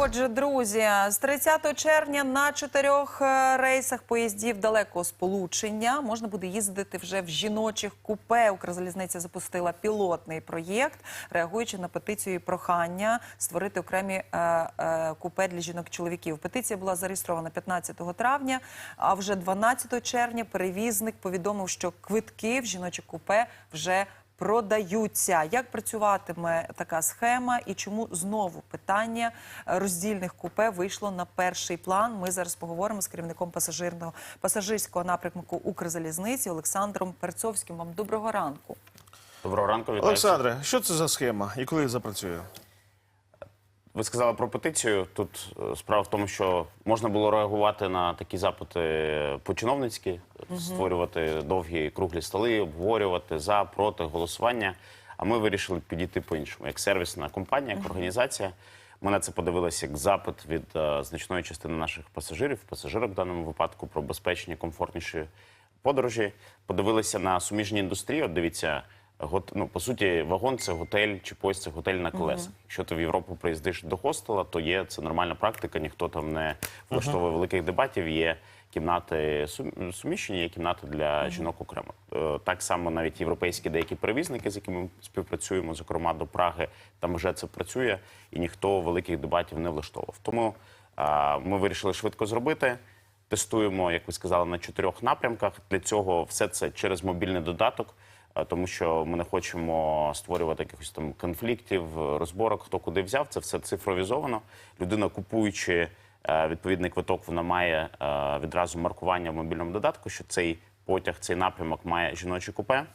Отже, друзі, з 30 червня на чотирьох е, рейсах поїздів далекого сполучення можна буде їздити вже в жіночих купе. Укрзалізниця запустила пілотний проєкт, реагуючи на петицію і прохання створити окремі е, е, купе для жінок-чоловіків. Петиція була зареєстрована 15 травня. А вже 12 червня перевізник повідомив, що квитки в жіночі купе вже продаються. Як працюватиме така схема і чому знову питання роздільних купе вийшло на перший план? Ми зараз поговоримо з керівником пасажирного пасажирського напрямку Укрзалізниці Олександром Перцовським. Вам доброго ранку. Доброго ранку, вітаю. Олександре, що це за схема і коли запрацює? Ви сказали про петицію. Тут е, справа в тому, що можна було реагувати на такі запити по-чиновницьки, створювати довгі круглі столи, обговорювати за, проти, голосування. А ми вирішили підійти по-іншому, як сервісна компанія, як організація. Ми на це подивилися як запит від е, значної частини наших пасажирів, пасажирок в даному випадку про безпечні, комфортніші подорожі. Подивилися на суміжні індустрії. От дивіться, ну, по суті, вагон це готель чи поїзд це готель на колесах. Якщо ти в Європу приїздиш до хостела, то є це нормальна практика. Ніхто там не влаштовує великих дебатів. Є кімнати сум- суміщені, є кімнати для жінок окремо. Е, Так само навіть європейські деякі перевізники, з якими ми співпрацюємо, зокрема до Праги, там вже це працює, і ніхто великих дебатів не влаштовував. Тому а, ми вирішили швидко зробити. Тестуємо, як ви сказали, на чотирьох напрямках. Для цього все це через мобільний додаток, тому що ми не хочемо створювати якихось там конфліктів, е, розборок, хто куди взяв. Це все цифровізовано. Людина, купуючи е, відповідний квиток, вона має е, відразу маркування в мобільному додатку, що цей потяг, цей напрямок має жіноче купе.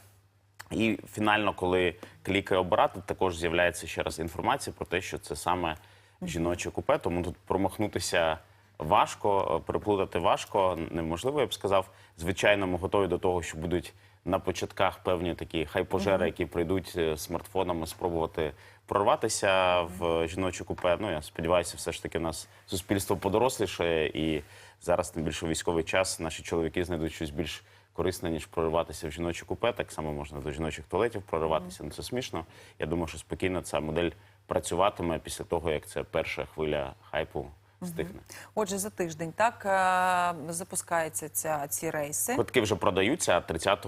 І фінально, коли клікає обирати, також з'являється ще раз інформація про те, що це саме жіноче купе. Тому тут промахнутися важко, е, переплутати важко, неможливо, я б сказав. Звичайно, ми готові до того, що будуть на початках певні такі хайпожери, які прийдуть е, смартфонами спробувати прорватися в жіноче купе. Ну я сподіваюся, все ж таки в нас суспільство подоросліше, і зараз тим більше військовий час наші чоловіки знайдуть щось більш корисне, ніж прориватися в жіночі купе. Так само можна до жіночих туалетів прориватися. Ну це смішно. Я думаю, що спокійно ця модель працюватиме після того, як ця перша хвиля хайпу стихне. Отже, за тиждень так е, запускаються ця, ці рейси. Квитки вже продаються, а 30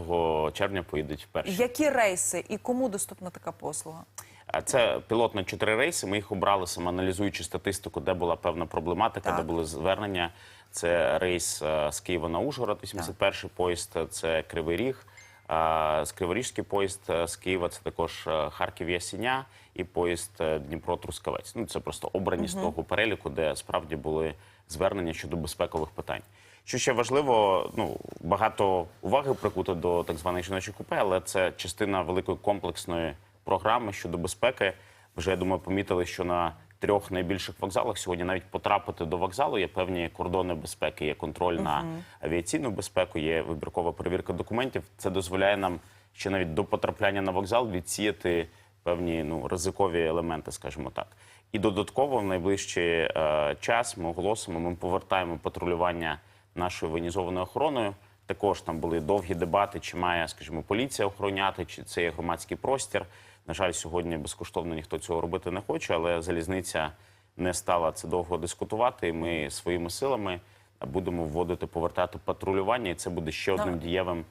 червня поїдуть перші. Які рейси і кому доступна така послуга? А Це пілотно чотири рейси. Ми їх обрали саме аналізуючи статистику, де була певна проблематика, Так. де були звернення. Це рейс е, з Києва на Ужгород, 81-й поїзд. Це Кривий Ріг. А з Криворізький поїзд е, з Києва це також е, Харків Ясіня і поїзд е, Дніпро Трускавець. Ну це просто обрані з того переліку, де справді були звернення щодо безпекових питань. Що ще важливо, ну багато уваги прикуто до так званих жіночих купе, але це частина великої комплексної програми щодо безпеки. Вже я думаю, помітили, що на трьох найбільших вокзалах сьогодні навіть потрапити до вокзалу є певні кордони безпеки, є контроль на авіаційну безпеку, є вибіркова перевірка документів. Це дозволяє нам ще навіть до потрапляння на вокзал відсіяти певні ну ризикові елементи, скажімо так. І додатково в найближчий е, час ми оголосимо, ми повертаємо патрулювання нашою воєнізованою охороною. Також там були довгі дебати, чи має, скажімо, поліція охороняти, чи це є громадський простір. На жаль, сьогодні безкоштовно ніхто цього робити не хоче, але залізниця не стала це довго дискутувати. І ми своїми силами будемо вводити, повертати патрулювання, і це буде ще одним дієвим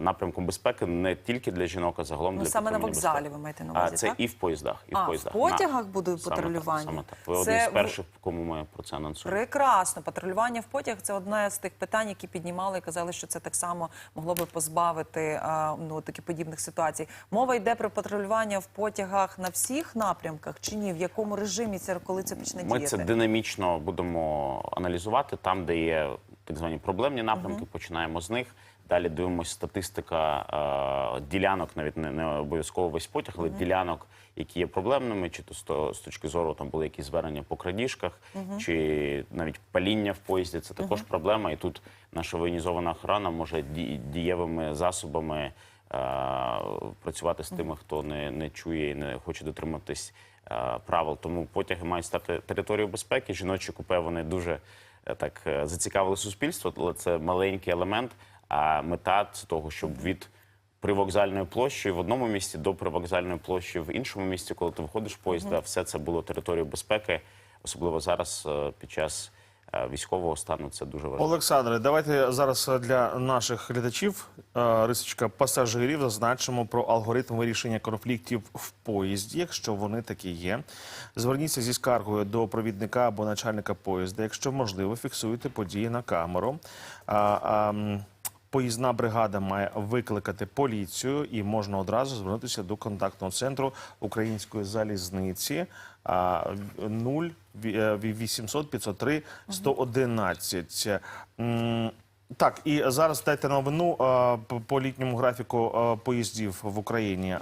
напрямком безпеки не тільки для жінок, а загалом Ну, для саме на вокзалі безпеки. ви маєте на увазі, це так? і в поїздах, і А, в в поїздах. потягах На- буде Саме патрулювання? так, Саме так. Ви Це один з перших, кому ми про це анонсуємо. Прекрасно, патрулювання в потяг це одне з тих питань, які піднімали і казали, що це так само могло би позбавити а, ну такі подібних ситуацій. Мова йде про патрулювання в потягах на всіх напрямках чи ні? В якому режимі це коли це почне Ми діяти? це динамічно будемо аналізувати там, де є так звані проблемні напрямки. Починаємо з них. Далі дивимося статистика е, ділянок, навіть не, не обов'язково весь потяг, але ділянок, які є проблемними, чи то з, з точки зору там були якісь звернення по крадіжках, чи навіть паління в поїзді. Це також проблема. І тут наша воєнізована охорона може ді- дієвими засобами е, працювати з тими, хто не, не чує і не хоче дотриматись е, правил. Тому потяги мають стати територією безпеки. Жіночі купе вони дуже так зацікавили суспільство, але це маленький елемент. А мета це того, щоб від привокзальної площі в одному місці до привокзальної площі в іншому місці, коли ти виходиш в поїзд, да, все це було територією безпеки, особливо зараз е, під час е, військового стану. Це дуже важливо. Олександре, давайте зараз для наших глядачів, е, рисочка пасажирів, зазначимо про алгоритм вирішення конфліктів в поїзді, якщо вони такі є. Зверніться зі скаргою до провідника або начальника поїзда. Якщо можливо, фіксуйте події на камеру. А, а, Поїзна бригада має викликати поліцію і можна одразу звернутися до контактного центру української залізниці а, 0 800 503 111. Так, і зараз дайте новину по літньому графіку поїздів в Україні.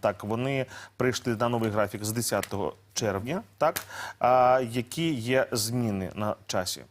Так, вони прийшли на новий графік з 10 червня. Так, які є зміни на часі?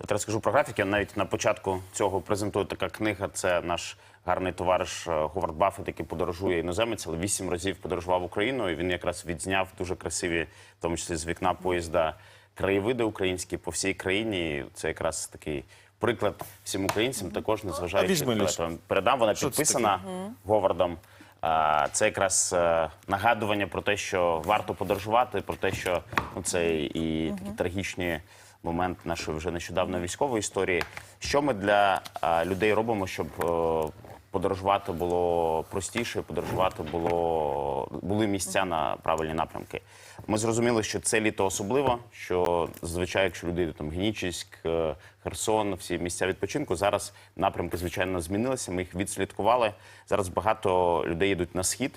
Я teraz скажу про графік. Я навіть на початку цього презентую така книга. Це наш гарний товариш е, Говард Баффет, який подорожує іноземець, але вісім разів подорожував Україну. І він якраз відзняв дуже красиві, в тому числі з вікна поїзда, краєвиди українські по всій країні. Це якраз такий приклад всім українцям. Також А незважаючи на те, передам. Вона Що підписана Говардом. А, Це якраз е, нагадування про те, що варто подорожувати, про те, що ну, це і такі трагічні момент нашої вже нещодавно військової історії. Що ми для людей робимо, щоб е, подорожувати було простіше, подорожувати було були місця на правильні напрямки. Ми зрозуміли, що це літо особливо. Що зазвичай, якщо люди там Генічеськ, е, Херсон, всі місця відпочинку, зараз напрямки звичайно змінилися. Ми їх відслідкували. Зараз багато людей йдуть на схід.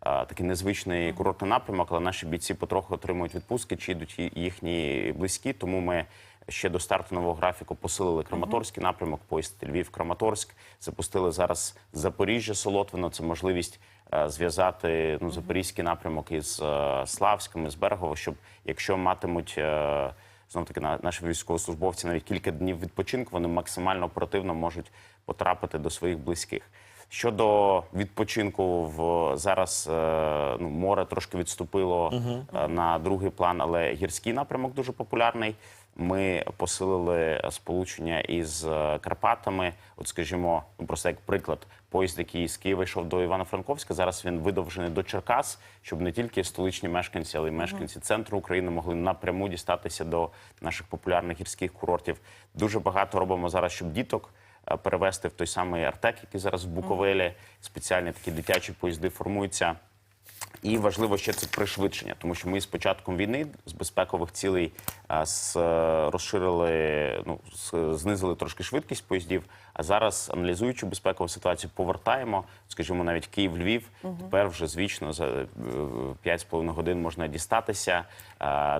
А, Такий незвичний курортний напрямок, але наші бійці потроху отримують відпустки, чи йдуть їхні близькі. Тому ми ще до старту нового графіку посилили Краматорський напрямок, поїзд Львів-Краматорськ. Запустили зараз Запоріжжя, Солотвино. Це можливість е, зв'язати ну, запорізький напрямок із е, Славським, із Берегово, щоб якщо матимуть. е, Знов таки на- наші військовослужбовці навіть кілька днів відпочинку вони максимально оперативно можуть потрапити до своїх близьких. Щодо відпочинку, в зараз е, ну, море трошки відступило е, на другий план, але гірський напрямок дуже популярний. Ми посилили сполучення із е, Карпатами. От, скажімо, ну, просто як приклад, поїзд, який з Києва йшов до Івано-Франковська, зараз він видовжений до Черкас, щоб не тільки столичні мешканці, але й мешканці центру України могли напряму дістатися до наших популярних гірських курортів. Дуже багато робимо зараз, щоб діток перевести в той самий Артек, який зараз в Буковелі. Спеціальні такі дитячі поїзди формуються. І важливо ще це пришвидшення, тому що ми з початком війни з безпекових цілей з, е, розширили, ну знизили трошки швидкість поїздів. А зараз, аналізуючи безпекову ситуацію, повертаємо, скажімо, навіть Київ-Львів. Тепер вже звично за е, 5,5 годин можна дістатися.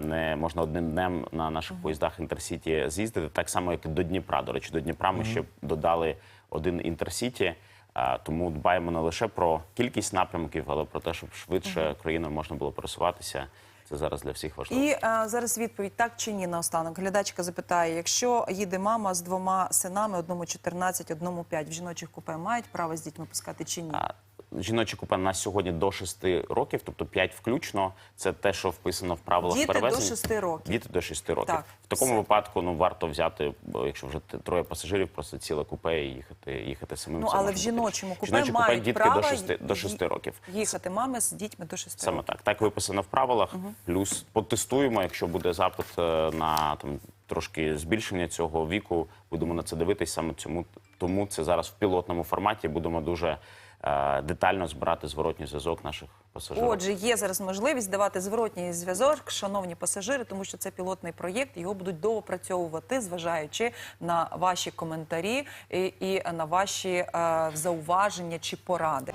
Не можна одним днем на наших поїздах інтерсіті з'їздити. Так само, як і до Дніпра. До речі, до Дніпра ми ще додали один інтерсіті. А, Тому дбаємо не лише про кількість напрямків, але про те, щоб швидше країною можна було пересуватися. Це зараз для всіх важливо. І а, зараз відповідь так чи ні наостанок. Глядачка запитає: якщо їде мама з двома синами, одному 14, одному 5, в жіночих купе мають право з дітьми пускати чи ні? А, Жіночі купе на сьогодні до 6 років, тобто 5 включно. Це те, що вписано в правилах Діти до перевезень. 6 років. Діти до 6 років. Так, в такому все. випадку ну варто взяти, якщо вже троє пасажирів, просто ціле купе і їхати, їхати самим. Ну але в жіночому купе Жіночі мають дітки право до 6, до ї- 6 років. їхати мами з дітьми до 6 Саме років. так. Так виписано в правилах. Плюс потестуємо, якщо буде запит е, на там трошки збільшення цього віку. Будемо на це дивитись. Саме цьому тому це зараз в пілотному форматі. Будемо дуже детально збирати зворотній зв'язок наших пасажирів. Отже, є зараз можливість давати зворотній зв'язок, шановні пасажири, тому що це пілотний проєкт. Його будуть доопрацьовувати, зважаючи на ваші коментарі і, і на ваші е, зауваження чи поради.